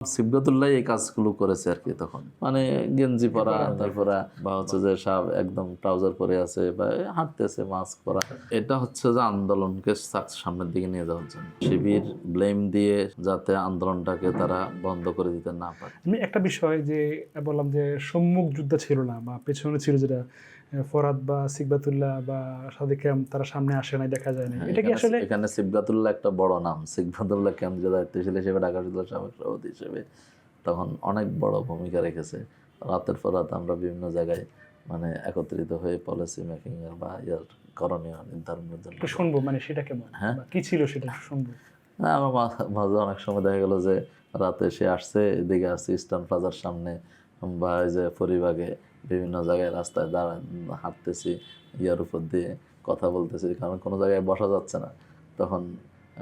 সিবগতুল্লাহ এই কাজগুলো করেছে আর কি তখন। মানে গেঞ্জি পরা তারপরে বা হচ্ছে যে সব একদম ট্রাউজার পরে আছে বা হাঁটতেছে মাস্ক পরা। এটা হচ্ছে যে আন্দোলনকে সামনের দিকে নিয়ে যাওয়ার জন্য। শিবির ব্লেম দিয়ে যাতে আন্দোলনটাকে তারা বন্ধ করে দিতে না পারে। আমি একটা বিষয় যে বললাম যে সম্মুখ যুদ্ধ ছিল না বা পেছনে ছিল যেটা ফরাদ বা সিকবাতুল্লাহ বা সাদিক কাম তারা সামনে আসে নাই দেখা যায় না হ্যাঁ, এটা কি আসলে এখানে সিবগাতুল্লাহ একটা বড় নাম। সিবগাতুল্লাহ কেন্দ্রীয় দায়িত্বশীল হিসেবে ঢাকা বিশ্ববিদ্যালয় সাবেক সভাপতি হিসেবে তখন অনেক বড় ভূমিকা রেখেছে। রাতের পর রাত আমরা বিভিন্ন জায়গায় মানে একত্রিত হয়ে পলিসি মেকিং এর বা ইয়ার করণীয় নির্ধারণের জন্য শুনব মানে সেটা কেমন? হ্যাঁ। কি ছিল সেটা শুনব। না আমার মাঝে অনেক সময় দেখা গেল যে রাতে সে আসছে এদিকে আসছে ইস্টার্ন প্লাজার সামনে বা এই যে পরিবাগে বিভিন্ন জায়গায় রাস্তায় দাঁড়া হাঁটতেছি ইয়ার উপর দিয়ে কথা বলতেছি কারণ কোনো জায়গায় বসা যাচ্ছে না। তখন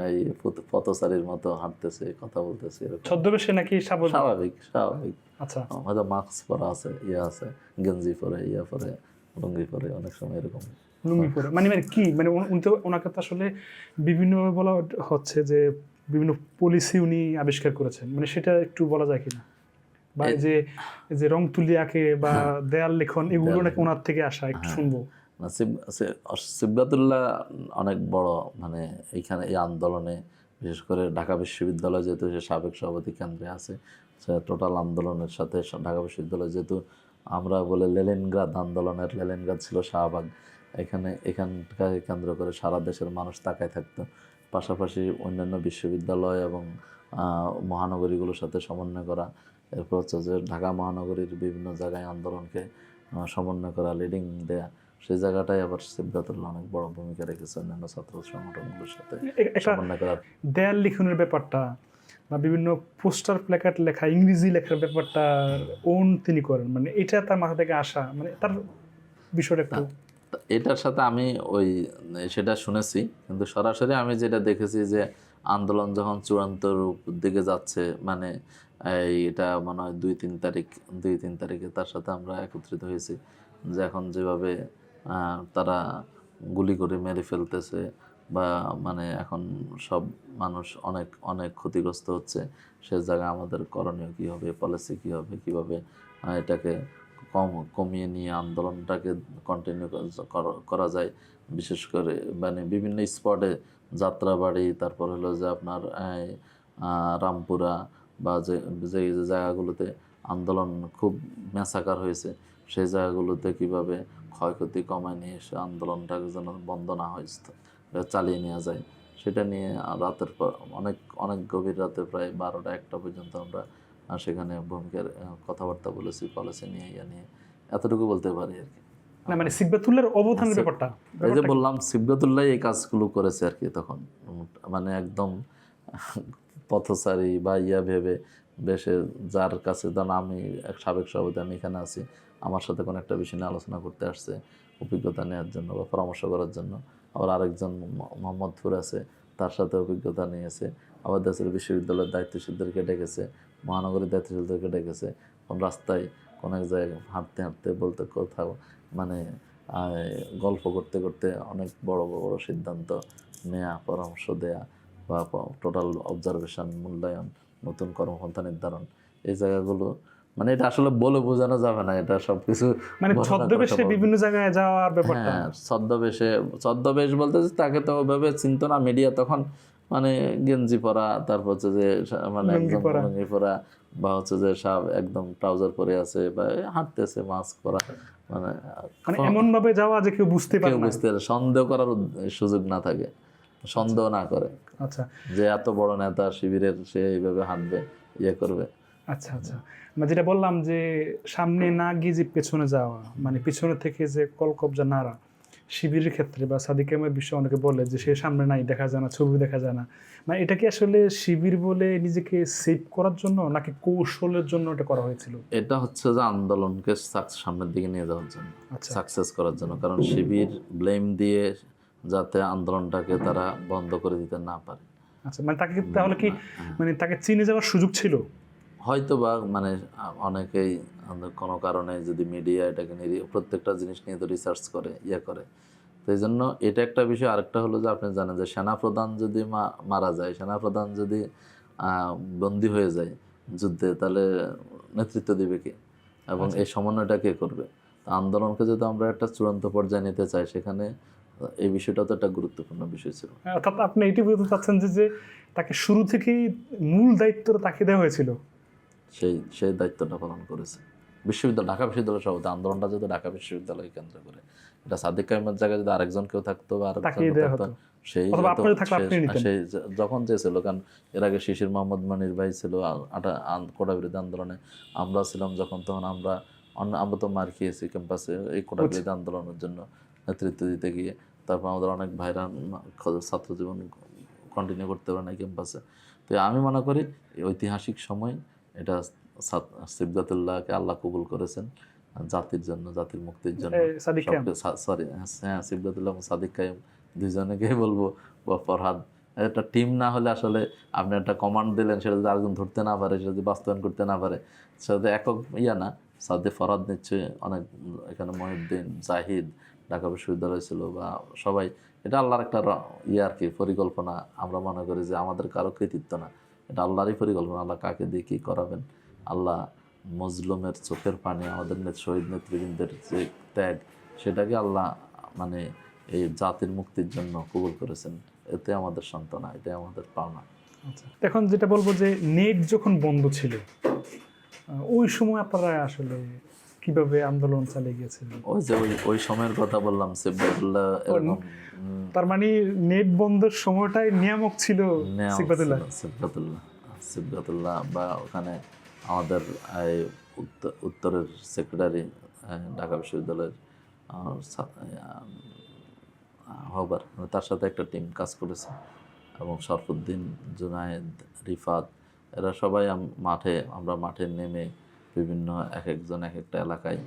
এই পথচারীর মতো হাঁটতেছে কথা বলতেছি এরকম। ছদ্মবেশে নাকি স্বাভাবিক স্বাভাবিক। আচ্ছা। হয়তো মাস্ক পরা আছে ইয়ে আছে গেঞ্জি পরে ইয়া পরে লুঙ্গি পরে অনেক সময় এরকম। লুঙ্গি পরে। মানে মানে কি? মানে উনি- উনি তো ওনাকে তো আসলে বিভিন্নভাবে বলা হচ্ছে যে বিভিন্ন পলিসি উনি আবিষ্কার করেছেন। মানে সেটা একটু বলা যায় কিনা? বা যে যে রং তুলি আঁকে বা দেয়াল লেখন এগুলো নাকি ওনার থেকে আসা একটু শুনব। সি- সিবগাতুল্লাহ অনেক বড় মানে এইখানে এই আন্দোলনে বিশেষ করে ঢাকা বিশ্ববিদ্যালয় যেহেতু সে সাবেক সভাপতি কেন্দ্রে আছে টোটাল আন্দোলনের সাথে ঢাকা বিশ্ববিদ্যালয় যেহেতু আমরা বলে লেলেনগ্রাদ আন্দোলনের লেলেনগ্রাদ ছিল শাহবাগ এখানে এখানকে কেন্দ্র করে সারা দেশের মানুষ তাকায় থাকতো। পাশাপাশি অন্যান্য বিশ্ববিদ্যালয় এবং আহ, মহানগরীগুলোর সাথে সমন্বয় করা এরপর হচ্ছে যে ঢাকা মহানগরীর বিভিন্ন জায়গায় আন্দোলনকে সমন্বয় করা লিডিং দেয়া সেই জায়গাটাই আবার সিবগাতুল্লাহ অনেক বড় ভূমিকা রেখেছে অন্যান্য ছাত্র সংগঠনগুলোর সাথে সমন্বয় করার। দেয়াল লিখনের ব্যাপারটা বা বিভিন্ন পোস্টার প্ল্যাকার্ড লেখা ইংরেজি লেখার ব্যাপারটা ওন তিনি করেন মানে এটা তার মাথা থেকে আসা মানে তার বিষয়টা একটু এটার সাথে আমি ওই সেটা শুনেছি কিন্তু সরাসরি আমি যেটা দেখেছি যে আন্দোলন যখন চূড়ান্ত রূপ দিকে যাচ্ছে মানে এই এটা মনে হয় দুই তিন তারিখ, দুই তিন তারিখে তার সাথে আমরা একত্রিত হয়েছি যে এখন যেভাবে তারা গুলি করে মেরে ফেলতেছে বা মানে এখন সব মানুষ অনেক অনেক ক্ষতিগ্রস্ত হচ্ছে, সে জায়গায় আমাদের করণীয় কী হবে পলিসি কী হবে, কীভাবে এটাকে কম, কমিয়ে নিয়ে আন্দোলনটাকে কন্টিনিউ করা যায় বিশেষ করে মানে বিভিন্ন স্পটে যাত্রাবাড়ি, তারপর হলো যে আপনার রামপুরা বা যে যে জায়গাগুলোতে আন্দোলন খুব ম্যাসাকার হয়েছে, সেই জায়গাগুলোতে কীভাবে ক্ষয়ক্ষতি কমায় নিয়ে এসে আন্দোলনটাকে যেন বন্ধ না হয় এটা চালিয়ে নেওয়া যায়, সেটা নিয়ে রাতের পর অনেক অনেক গভীর রাতে প্রায় বারোটা একটা পর্যন্ত আমরা সেখানে ভূমিকার কথাবার্তা বলেছি পলিসি নিয়ে ইয়ে নিয়ে, এতটুকু বলতে পারি আর কি। না মানে সিকবাতুল্লার অবদানের। ব্যাপারটা। এই যে বললাম সিবগতুল্লাহ এই কাজগুলো করেছে আর কি তখন। মানে একদম পথচারী বা ইয়া ভেবে বেশে যার কাছে ধরুন আমি এক সাবেক সভাপতি আমি এখানে আছি আমার সাথে কোনো একটা বিষয় নিয়ে আলোচনা করতে আসছে অভিজ্ঞতা নেওয়ার জন্য বা পরামর্শ করার জন্য। আবার আরেকজন মোহাম্মদপুর আছে তার সাথে অভিজ্ঞতা নিয়েছে আবার দেশের বিশ্ববিদ্যালয়ের দায়িত্বশীলদেরকে ডেকেছে মহানগরীর দায়িত্বশীলদেরকে ডেকেছে। কোন রাস্তায় কোন এক জায়গায় হাঁটতে হাঁটতে বলতে কোথাও মানে গল্প করতে করতে অনেক বড় বড় সিদ্ধান্ত নেয়া পরামর্শ দেয়া বা টোটাল অবজারভেশন মূল্যায়ন নতুন কর্মপন্থা নির্ধারণ এই জায়গাগুলো মানে এটা আসলে বলে বোঝানো যাবে না এটা সব কিছু মানে ছদ্মবেশে বিভিন্ন জায়গায় যাওয়ার ব্যাপারটা। হ্যাঁ ছদ্মবেশে ছদ্মবেশ বলতে তাকে তো ওভাবে চিনতো না মিডিয়া তখন মানে গেঞ্জি পরা তারপর হচ্ছে যে মানে একদম পরা। লুঙ্গি পরা বা হচ্ছে যে সব একদম ট্রাউজার পরে আছে বা হাঁটতেছে মাস্ক পরা মানে মানে এমন ভাবে যাওয়া যে কেউ বুঝতে পারে কেউ বুঝতে পারে সন্দেহ করার সুযোগ না থাকে সন্দেহ না করে। আচ্ছা। যে এত বড় নেতা শিবিরের সে এইভাবে হাঁটবে ইয়ে করবে। আচ্ছা আচ্ছা। মানে যেটা বললাম যে সামনে না গিয়ে যে পেছনে যাওয়া মানে পেছনে থেকে যে কলকবজা নাড়া শিবিরের ক্ষেত্রে বা সাদিক সাদিকামের বিষয়ে অনেকে বলে যে সে সামনে নাই দেখা যায় না ছবি দেখা যায় না। মানে এটা কি আসলে শিবির বলে নিজেকে সেভ করার জন্য নাকি কৌশলের জন্য এটা করা হয়েছিল? এটা হচ্ছে যে আন্দোলনকে সামনের দিকে নিয়ে যাওয়ার জন্য আচ্ছা। সাকসেস করার জন্য। কারণ শিবির ব্লেম দিয়ে যাতে আন্দোলনটাকে তারা বন্ধ করে দিতে না পারে। আচ্ছা মানে তাকে তাহলে কি মানে তাকে চিনে যাওয়ার সুযোগ ছিল? হয়তো বা মানে অনেকেই কোনো কারণে যদি মিডিয়া এটাকে নিয়ে প্রত্যেকটা জিনিস নিয়ে তো রিসার্চ করে ইয়ে করে। তো এই জন্য এটা একটা বিষয়। আরেকটা হলো যে আপনি জানেন যে সেনাপ্রধান যদি মারা যায় সেনাপ্রধান যদি বন্দী হয়ে যায় যুদ্ধে তাহলে নেতৃত্ব দিবে কে? এবং আচ্ছা। এই সমন্বয়টা কে করবে? তা আন্দোলনকে যদি আমরা একটা চূড়ান্ত পর্যায়ে নিতে চাই সেখানে এই বিষয়টা তো একটা গুরুত্বপূর্ণ বিষয় ছিল। অর্থাৎ আপনি এটি বলতে চাচ্ছেন যে যে তাকে শুরু থেকেই মূল দায়িত্বটা তাকে দেওয়া হয়েছিল। সেই সেই দায়িত্বটা পালন করেছে বিশ্ববিদ্যালয় ঢাকা বিশ্ববিদ্যালয় সভাপতি আন্দোলনটা যদি ঢাকা বিশ্ববিদ্যালয় কেন্দ্র করে এটা সাদিক কাইমের জায়গায় যদি আরেকজন কেউ থাকতো বা। সেই। সেই য- যখন চেয়েছিল কারণ এর আগে শিশির মোহাম্মদ মানির ভাই ছিল কোটা বিরোধী আন্দোলনে আমরা ছিলাম যখন তখন আমরা অন্য আমরা তো মার খেয়েছি ক্যাম্পাসে এই কোটা। বিরোধী আন্দোলনের জন্য নেতৃত্ব দিতে গিয়ে তারপর আমাদের অনেক ভাইরা ছাত্র জীবন কন্টিনিউ করতে পারে না ক্যাম্পাসে তো আমি মনে করি ঐতিহাসিক সময় এটা সিবগাতুল্লাহকে আল্লাহ কবুল করেছেন জাতির জন্য জাতির মুক্তির জন্য। সরি হ্যাঁ সিবগাতুল্লাহ এবং সাদিক কাইম দুইজনেকেই বলব। বা ফরহাদ একটা টিম না হলে আসলে আপনি একটা কমান্ড দিলেন সেটা যদি আরেকজন ধরতে না পারে সেটা যদি বাস্তবায়ন করতে না পারে সেটা একক ইয়া না সাদে ফরহাদ নিচ্ছে অনেক এখানে মহিউদ্দিন জাহিদ ঢাকা বিশ্ববিদ্যালয় ছিল বা সবাই এটা আল্লাহর একটা ইয়ে আর কি পরিকল্পনা। আমরা মনে করি যে আমাদের কারও কৃতিত্ব না। এটা আল্লাহরই পরিকল্পনা, আল্লাহ কাকে দিয়ে কী করাবেন? আল্লাহ মজলুমের চোখের পানি, আমাদের নেত শহীদ নেতৃবৃন্দের যে ত্যাগ, সেটাকে আল্লাহ মানে এই জাতির মুক্তির জন্য কবুল করেছেন। এতে আমাদের সান্ত্বনা, এটাই আমাদের পাওনা। আচ্ছা এখন যেটা বলব যে নেট যখন বন্ধ ছিল ওই সময় আপনারা আসলে কীভাবে আন্দোলন চালিয়ে গিয়েছিলেন ওই যে ওই ওই সময়ের কথা বললাম সিবগাতুল্লাহ এরকম তার মানে নেট বন্ধের সময়টাই নিয়ামক ছিল সিবগাতুল্লাহ বা ওখানে আমাদের উত্তরের সেক্রেটারি ঢাকা বিশ্ববিদ্যালয়ের হবার মানে তার সাথে একটা টিম কাজ করেছে এবং শরফুদ্দিন জুনায়েদ রিফাত এরা সবাই মাঠে আমরা মাঠে নেমে বিভিন্ন এক একজন এক একটা এলাকায়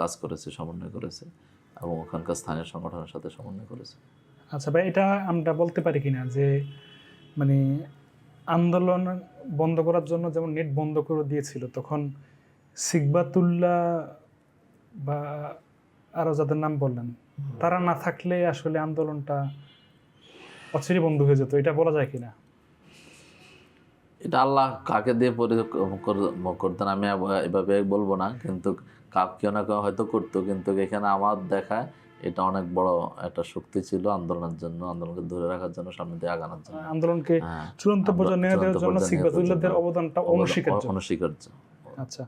কাজ করেছে, সমন্বয় করেছে এবং ওখানকার স্থানীয় সংগঠনের সাথে সমন্বয় করেছে। আচ্ছা ভাই, এটা আমরা বলতে পারি কিনা যে মানে আন্দোলন বন্ধ করার জন্য যেমন নেট বন্ধ করে দিয়েছিল, তখন সিকবাতুল্লাহ বা আরও যাদের নাম বললেন, তারা না থাকলে আসলে আন্দোলনটা অচিরে বন্ধ হয়ে যেত, এটা বলা যায় কিনা? এটা আল্লাহ কাকে দিয়ে পরি- করতেন আমি এভাবে বলব না কিন্তু কাক কেউ না কেউ হয়তো করতো কিন্তু এখানে আমার দেখা এটা অনেক বড় একটা শক্তি ছিল আন্দোলনের জন্য আন্দোলনকে ধরে রাখার জন্য সামনে দিয়ে আগানোর জন্য। আন্দোলনকে হ্যাঁ, চূড়ান্ত পর্যায়ে নিয়ে দেওয়ার জন্য সিকবাতুল্লাহদের অবদানটা অবদান- অনস্বীকার্য। অনস্বীকার্য। আচ্ছা।